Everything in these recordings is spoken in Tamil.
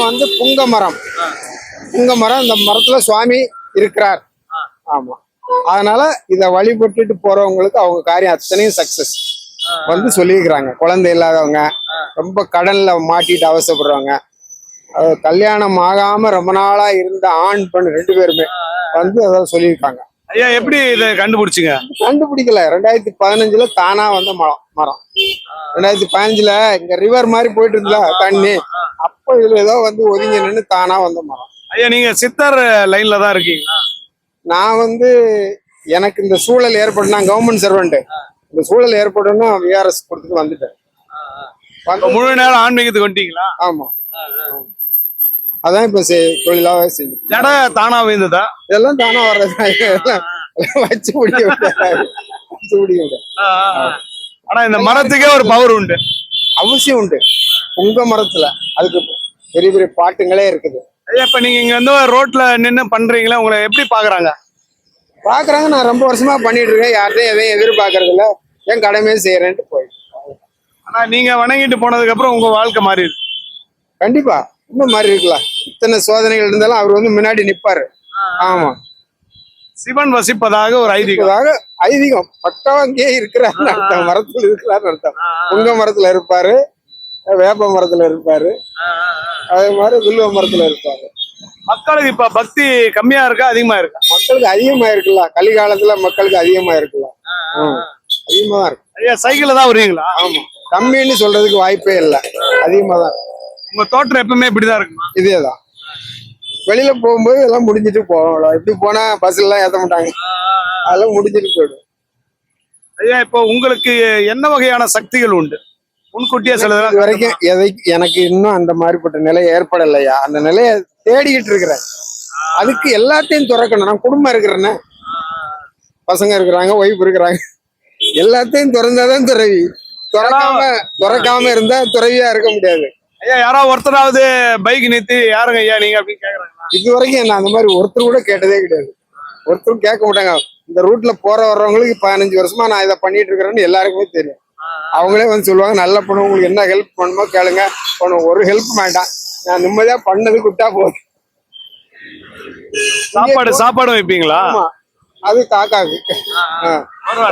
வந்து புங்க மரம். புங்க மரம் இந்த மரத்துல சுவாமி இருக்கிறார். ஆமா. அதனால இத வழிபட்டுட்டு போறவங்களுக்கு அவங்க காரியம் அத்தனையும் சக்சஸ் வந்து சொல்லியிருக்கிறாங்க. குழந்தை இல்லாதவங்க ரொம்ப கடன்ல மாட்டிட்டு அவசப்படுறவங்க. கல்யாணம் ஆகாம ரொம்ப நாளா இருந்த ஆண் பெண் ரெண்டு பேருமே வந்து அதான் சொல்லியிருக்காங்க. ஐயா எப்படி இதை கண்டுபிடிச்சிங்க? கண்டுபிடிக்கல. ரெண்டாயிரத்தி பதினஞ்சுல தானா வந்த மரம் மரம். ரெண்டாயிரத்தி பதினஞ்சுல இங்க ரிவர் மாதிரி போயிட்டு இருந்தா தண்ணி. அப்ப இதுல ஏதோ வந்து ஒதுங்கி நின்று தானா வந்த மரம். ஐயா நீங்க சித்தர் லைன்ல தான் இருக்கீங்களா? நான் வந்து எனக்கு இந்த சூழல் ஏற்பட்டு நான் கவர்மெண்ட் சர்வெண்ட் இந்த சூழல் ஏற்படணும்னு விஆர்எஸ் கொடுத்துட்டு வந்துட்டேன். இப்ப வந்து முழு நேரம் ஆன்மீகத்துக்கு வந்துட்டீங்களா ஆமா. அதான் இப்ப தொழிலாவே செய்யும் ஜட தானா விழுந்ததா? இதெல்லாம் தானா வர்றது? வச்சு முடியாது வச்சு முடியாது ஆனா இந்த மரத்துக்கே ஒரு பவர் உண்டு. அவசியம் உண்டு. புங்க மரத்துல. அதுக்கு பெரிய பெரிய பாட்டுங்களே இருக்குது. ஐயா இப்ப நீங்க இங்க வந்து ரோட்ல நின்னு பண்றீங்களா? உங்களை எப்படி பாக்குறாங்க? பாக்குறாங்க. நான் ரொம்ப வருஷமா பண்ணிட்டு இருக்கேன். யார்கிட்டயும் எதையும் எதிர்பார்க்கறது இல்ல. என் கடமையை செய்யறேன்ட்டு போயிட்டு. ஆனா நீங்க வணங்கிட்டு போனதுக்கு அப்புறம் உங்க வாழ்க்கை மாறி இருக்கு கண்டிப்பா. இன்னும் மாதிரி இருக்கலாம் இத்தனை சோதனைகள் இருந்தாலும் அவர் வந்து முன்னாடி நிப்பாரு. ஆமா. சிவன் வசிப்பதாக ஒரு ஐதீகம். இப்பதாக ஐதீகம். பக்காவா அங்கேயே இருக்கிறாருன்னு அர்த்தம். மரத்துல இருக்கிறாருன்னு அர்த்தம். புங்க மரத்துல இருப்பாரு. வேப்ப மரத்துல இருப்பாரு. அதே மாதிரி வில்வ மரத்துல இருப்பாரு மக்களுக்கு இப்ப பக்தி கம்மியா இருக்கா அதிகமா இருக்கா? மக்களுக்கு அதிகமா இருக்குல்ல கலிகாலத்துல மக்களுக்கு அதிகமா இருக்குல்ல ம். அதிகமா தான் இருக்கு ஐயா சைக்கிள்ல தான் வருவீங்களா? ஆமா. கம்மின்னு சொல்றதுக்கு வாய்ப்பே இல்லை. அதிகமா தான். உங்க தோற்றம் எப்பவுமே இப்படிதான் இருக்குமா? இதேதான். வெளியில போகும்போது எல்லாம் முடிஞ்சிட்டு போவோம் இப்படி போனா பஸ் எல்லாம் ஏத்த மாட்டாங்க. அதெல்லாம் முடிஞ்சிட்டு போயிடும். ஐயா இப்போ உங்களுக்கு என்ன வகையான சக்திகள் உண்டு? முன்கூட்டியே இது சிலதெல்லாம் வரைக்கும் எதை எனக்கு இன்னும் அந்த மாதிரிப்பட்ட நிலை ஏற்படலையா? அந்த நிலையை தேடிக்கிட்டு இருக்கிறேன். அதுக்கு எல்லாத்தையும் துறக்கணும். நான் குடும்பம் இருக்கிறேன்னு. பசங்க இருக்கிறாங்க ஒய்ஃப் இருக்கிறாங்க. எல்லாத்தையும் திறந்தாதான் துறவி. துறக்காம துறக்காம இருந்தா துறவியா இருக்க முடியாது. ஐயா யாராவது ஒருத்தராவது பைக் நிறுத்தி யாருங்க ஐயா நீங்க அப்படின்னு கேக்குறாங்களா? இது வரைக்கும் நான் அந்த மாதிரி ஒருத்தர் கூட கேட்டதே கிடையாது. ஒருத்தரும் கேட்க மாட்டாங்க. இந்த ரூட்ல போற வர்றவங்களுக்கு பதினஞ்சு வருஷமா நான் இதை பண்ணிட்டு இருக்கிறேன்னு எல்லாருக்குமே தெரியும். அவங்களே வந்து சொல்லுவாங்க நல்ல பொண்ணு உங்களுக்கு என்ன ஹெல்ப் பண்ணுமோ கேளுங்க. பண்ணுவோம் ஒரு ஹெல்ப் வேண்டாம். நான் நிம்மதியா பண்ணது விட்டா போதும். சாப்பாடு சாப்பாடு வைப்பீங்களா? அது காக்காக்கு.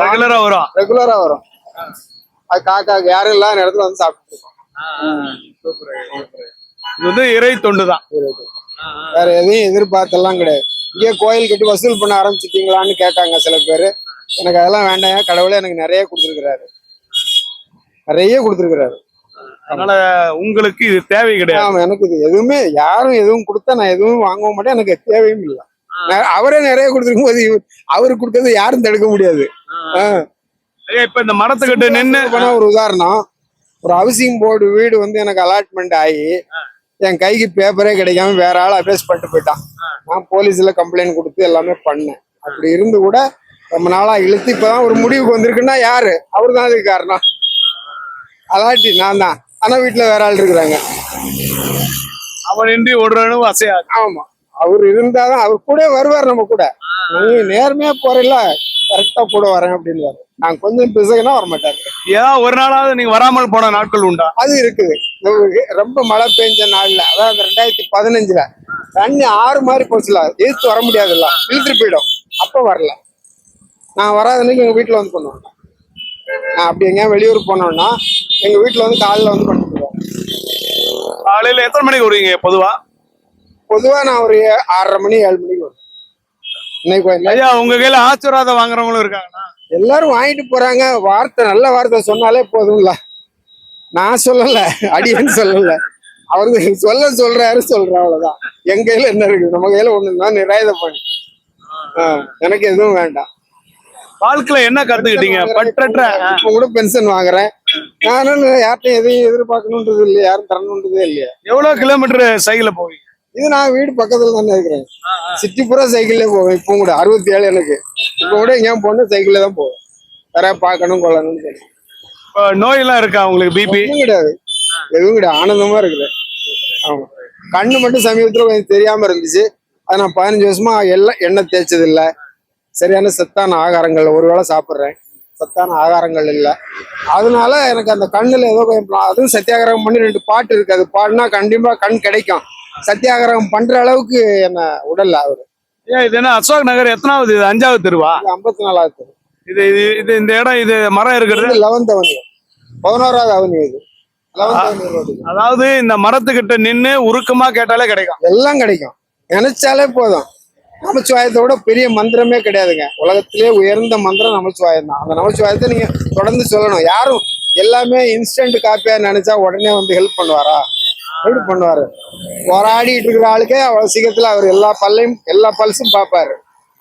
ரெகுலரா வரும் ரெகுலரா வரும். அது காக்காக்கு யாரும் இல்லாத இடத்துல வந்து சாப்பிட்டு. இது வந்து இறை தொண்டு தான். வேற எதையும் எதிர்பார்த்தெல்லாம் கிடையாது. இங்கே கோயில் கட்டி வசூல் பண்ண ஆரம்பிச்சிட்டீங்களான்னு கேட்டாங்க சில பேர். எனக்கு அதெல்லாம் வேண்டாம் கடவுளே எனக்கு நிறைய கொடுத்துருக்கிறாரு. நிறைய கொடுத்துருக்கிறாரு. அதனால உங்களுக்கு இது தேவை கிடையாது. ஆமா எனக்கு இது எதுவுமே யாரும் எதுவும் கொடுத்தா நான் எதுவும் வாங்கவும் மாட்டேன் எனக்கு தேவையும் இல்லை. அவரே நிறைய கொடுத்துருக்கும் போது அவரு கொடுக்கறது யாரும் தடுக்க முடியாது. இப்ப இந்த மரத்துக்கிட்ட நின்னு போனா ஒரு உதாரணம். ஒரு ஹவுசிங் போர்டு வீடு வந்து எனக்கு அலாட்மெண்ட் ஆகி என் கைக்கு பேப்பரே கிடைக்காம வேற ஆள் அபேஸ் பண்ணிட்டு போயிட்டான். நான் போலீஸ்ல கம்ப்ளைண்ட் கொடுத்து எல்லாமே பண்ணேன். அப்படி இருந்து கூட ரொம்ப நாளா இழுத்து இப்பதான் ஒரு முடிவுக்கு வந்திருக்குன்னா யாரு? அவர் தான் அதுக்கு காரணம். அலாட்டி நான் தான். ஆனா வீட்டுல வேற ஆள் இருக்கிறாங்க. அவன் இன்றி ஒரு அசையாது ஆமா. அவர் இருந்தாதான் அவர் கூட வருவார் நம்ம கூட. நீ நேர்மையா போறீல்ல கரெக்டா கூட வரேன் அப்படின்னு நான் கொஞ்சம் பிசகுனா வர மாட்டாரு ஏதாவது ஒரு நாளாவது நீங்க வராமல் போன நாட்கள் உண்டா? அது இருக்குது. ரொம்ப மழை பெஞ்ச நாள்ல அதாவது ரெண்டாயிரத்தி பதினஞ்சுல தண்ணி ஆறு மாதிரி போச்சுல எதிர்த்து வர முடியாதுல்ல இழுத்துட்டு போயிடும். அப்ப வரல. நான் வராத அன்னைக்கு எங்க வீட்டுல வந்து பண்ணுவேன் அப்படி எங்கேயா வெளியூர் போனோம்னா எங்க வீட்டுல வந்து காலைல வந்து பண்ணிட்டு போயிடுவேன் காலையில எத்தனை மணிக்கு வருவீங்க பொதுவா? பொதுவா நான் ஒரு ஆறரை மணி ஏழு மணிக்கு வருவேன். இன்னைக்கு ஐயா உங்க கையில ஆசீர்வாதம் வாங்குறவங்களும் இருக்காங்களா எல்லாரும் வாங்கிட்டு போறாங்க. வார்த்தை நல்ல வார்த்தை சொன்னாலே போதும்ல. நான் சொல்லல அடியன்னு சொல்லல. அவருக்கு சொல்ல சொல்றாரு சொல்றேன் அவ்வளவுதான். என் கையில என்ன இருக்கு? நம்ம கையில ஒண்ணு தான் நிறைய பண்ணி எனக்கு எதுவும் வேண்டாம். வாழ்க்கையில என்ன கத்துக்கிட்டீங்க? பற்றற்ற இப்ப கூட பென்ஷன் வாங்குறேன். நானும் யார்ட்டையும் எதையும் எதிர்பார்க்கணுன்றது இல்லையா. யாரும் தரணுன்றதே இல்லையா. எவ்வளவு கிலோமீட்டர் சைக்கிள் போவீங்க? இது நான் வீடு பக்கத்துல தானே இருக்கிறேன். சிட்டி பூரா சைக்கிள்ல போவேன். இப்போ கூட அறுபத்தி ஏழு எனக்கு. இப்போ கூட எங்கேயும் போகணும் சைக்கிள்ல தான் போவேன். வேற பார்க்கணும் கொள்ளணும்னு சொல்லி நோயெல்லாம் இருக்கா உங்களுக்கு? பிபி கிடையாது. எதுவும் கிடையாது. ஆனந்தமா இருக்குது ஆமா. கண்ணு மட்டும் சமீபத்துல கொஞ்சம் தெரியாம இருந்துச்சு. அது நான் பதினஞ்சு வருஷமா எல்லாம் எண்ணெய் தேய்ச்சது இல்ல சரியான சத்தான ஆகாரங்கள் ஒரு வேளை சாப்பிட்றேன். சத்தான ஆகாரங்கள் இல்ல. அதனால எனக்கு அந்த கண்ணுல ஏதோ கொஞ்சம் அதுவும் சத்தியாகிரகம் பண்ணி ரெண்டு பாட்டு இருக்கு. அது பாடினா கண்டிப்பா கண் கிடைக்கும். சத்தியாகிரகம் பண்ற அளவுக்கு என்ன உடல்ல அவரு ஏன் இது என்ன அசோக் நகர் எத்தனாவது இது அஞ்சாவது தெருவா? ஐம்பத்தி நாலாவது இது இது இது இந்த இடம் இது மரம் இருக்கிறது? லெவன்த் அவனி பதினோராவது அவனி இது. அதாவது இந்த மரத்துக்கிட்ட நின்னு உருக்கமா கேட்டாலே கிடைக்கும். எல்லாம் கிடைக்கும். நினைச்சாலே போதும். நமச்சிவாயத்தை விட பெரிய மந்திரமே கிடையாதுங்க. உலகத்திலே உயர்ந்த மந்திரம் நமச்சிவாயம் தான் அந்த நமச்சிவாயத்தை நீங்க தொடர்ந்து சொல்லணும். யாரும் எல்லாமே இன்ஸ்டன்ட் காப்பியா நினைச்சா உடனே வந்து ஹெல்ப் பண்ணுவாரா? எப்படி பண்ணுவாரு. போராடிட்டு இருக்கிற ஆளுக்கே அவ்வளவு சீக்கிரத்துல அவர் எல்லா பல்லையும் எல்லா பல்ஸும் பார்ப்பாரு.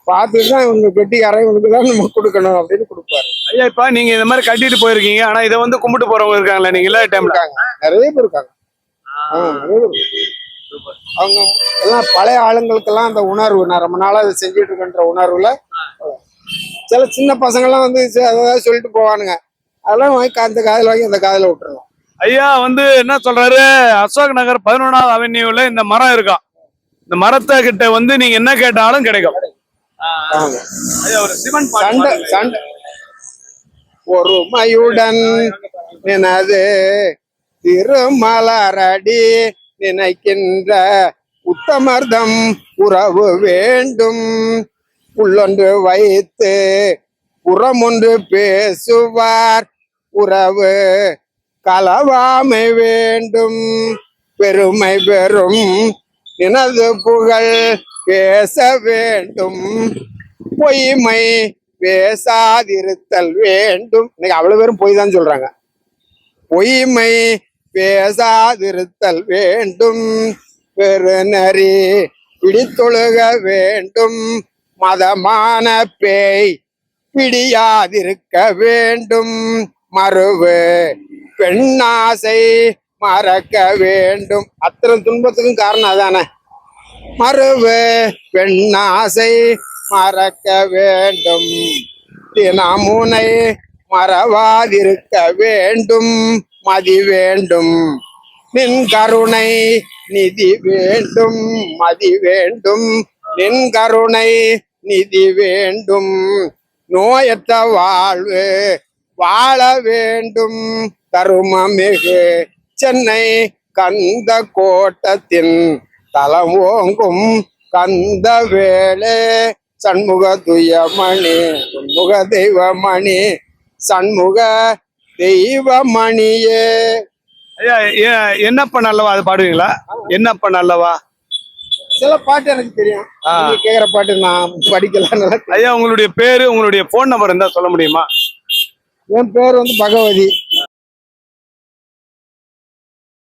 பார்த்துட்டு தான் இவங்க பெட்டிக்காரன் இவங்களுக்கு தான் நம்ம கொடுக்கணும் அப்படின்னு கொடுப்பாரு. ஐயா இப்ப நீங்க இந்த மாதிரி கட்டிட்டு போயிருக்கீங்க. ஆனா இதை வந்து கும்பிட்டு போறவங்க இருக்காங்களா நீங்க இல்ல டைம்ல இருக்காங்க. நிறைய பேர் இருக்காங்க. நிறைய பேர் இருக்காங்க. அவங்க எல்லாம் பழைய ஆளுங்களுக்கெல்லாம் அந்த உணர்வு. நான் ரொம்ப நாளா இதை செஞ்சுட்டு இருக்கேன்ற உணர்வுல சில சின்ன பசங்கெல்லாம் வந்து அதாவது சொல்லிட்டு போவானுங்க. அதெல்லாம் வாங்கி அந்த காதில் வாங்கி அந்த காதில் விட்டுருவோம் ஐயா வந்து என்ன சொல்றாரு? அசோக் நகர் பதினொன்றாவது அவென்யூல இந்த மரம் இருக்கான் இந்த மரத்தை கிட்ட வந்து நீங்க என்ன கேட்டாலும் கிடைக்கும். ஒருமையுடன் நினது திருமலரடி. நினைக்கின்ற உத்தமர்தம் உறவு வேண்டும். உள்ளொன்று வைத்து புறமொன்று பேசுவார். உறவு கலவாமை வேண்டும். பெருமை பெறும். எனது புகழ் பேச வேண்டும். பொய்மை பேசாதிருத்தல் வேண்டும். இன்னைக்கு அவ்வளவு பேரும் பொய் தான் சொல்றாங்க. பொய்மை பேசாதிருத்தல் வேண்டும். பெருநறி பிடித்தொழுக வேண்டும். மதமான பேய் பிடியாதிருக்க வேண்டும். மறுவு பெண்ணாசை மறக்க வேண்டும். அத்தனை துன்பத்துக்கும் காரணம் அதானே? மறுவு பெண்ணாசை மறக்க வேண்டும். தினமுனை மறவாதிருக்க வேண்டும். மதி வேண்டும். நின் கருணை நிதி வேண்டும். மதி வேண்டும். நின் கருணை நிதி வேண்டும். நோயற்ற வாழ்வு வாழ வேண்டும். தருமமிகு சென்னை கந்த கோட்டத்தின் தலம் ஓங்கும் கந்த வேளே சண்முக துயமணி முக தெய்வமணி சண்முக தெய்வமணியே. என்னப்ப நல்லவா? அது பாடுவீங்களா? என்னப்ப நல்லவா? சில பாட்டு எனக்கு தெரியும். கேக்குற பாட்டு நான் படிக்கலாம் ஐயா உங்களுடைய பேரு உங்களுடைய போன் நம்பர் இருந்தா சொல்ல முடியுமா? என் பேர் வந்து பகவதி.